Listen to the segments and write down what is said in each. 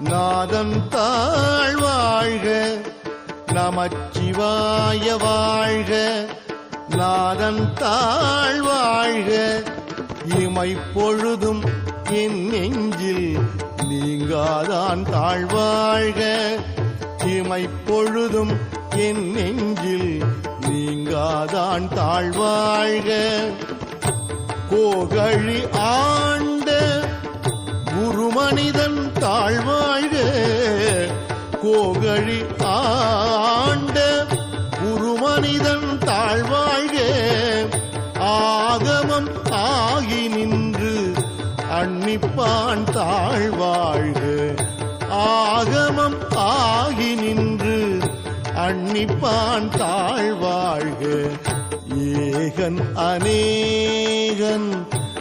நாதம் தாழ் வாழ்க நமச்சிவாய வாழ்க. நாதம் தாழ் வாழ்க இமை பொழுதும் என் நெஞ்சில் நீங்காதான் தாழ்வாழ்க இமை பொழுதும் என் நெஞ்சில் நீங்காதான் தாழ்வாழ்க கோகழி ஆண்ட குருமனிதன் தாழ்வா ஓகழி ஆண்ட குருமனிதன் தாழ்வாழ்க ஆகமம் ஆகி நின்று அன்னிப்பான் தாழ்வாழ்க. ஆகமம் ஆகி நின்று அன்னிப்பான் தாழ்வாழ்க. ஏகன் அநேகன்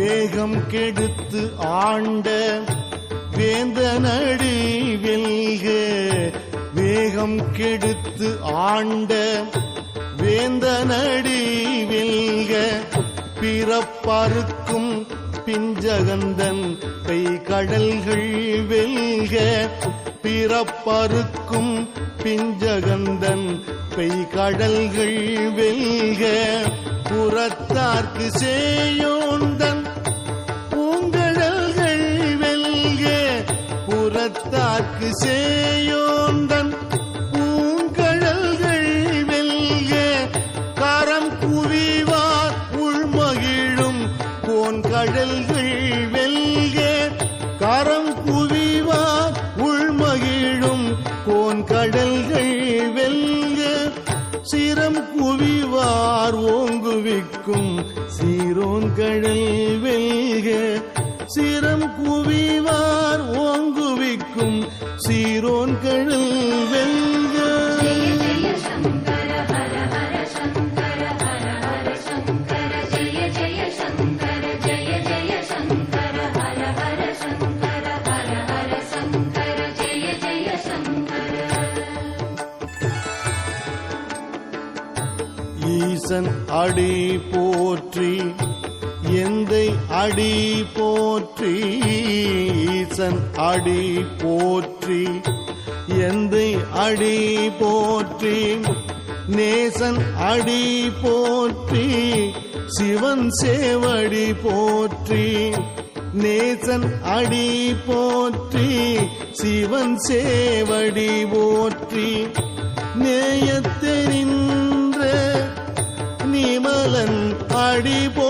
வேகம் கெடுத்து ஆண்ட வேந்தனடி வெல்க. வேகம் கெடுத்து ஆண்ட வேந்தனடி வெல்க. பிறப்பறுக்கும் பிஞ்சகந்தன் கை கடல்கள் வெல்க. பிறப்பறுக்கும் பிஞ்சகந்தன் பெய் கடல்கள் வெல்க. புறத்தார்க்கு செய்யோந்தன் புறத்தார்க்கு செய்யோந்தன் பூங்கடல்கள் வெல்க கரம் குவிவார் உள்மகிழும் கோன் வெல்க கரம் குவிவார் உள்மகிழும் கோன் வெல்க. சிரம் குவிவார் ஓங்குவிக்கும் சீரோன் கடல் வெல்க சிரம் குவிவார் ஓங்குவிக்கும் சீரோன் கடல் வெல்க. ஈசன் அடி போற்றி எந்தை அடி போற்றி ஈசன் அடி போற்றி. எந்தை அடி போற்றி நேசன் அடி போற்றி சிவன் சேவடி போற்றி. நேசன் அடி போற்றி சிவன் சேவடி போற்றி. நேயத்தெரின்ற நிமலன் அடி போ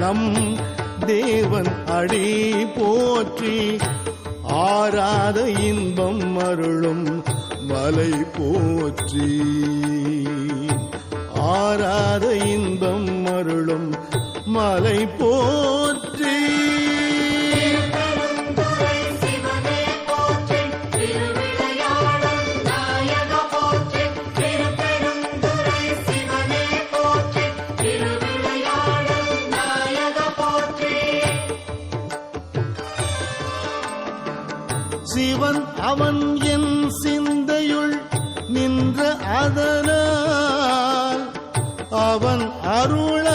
நம் தேவன் அடி போற்றி ஆராத இன்பம் அருளும் மலை போற்றி. ஆராத இன்பம் அருளும் மலை போ சிவன் அவன் என் சிந்தையுள் நின்ற அதனால் அவன் அருள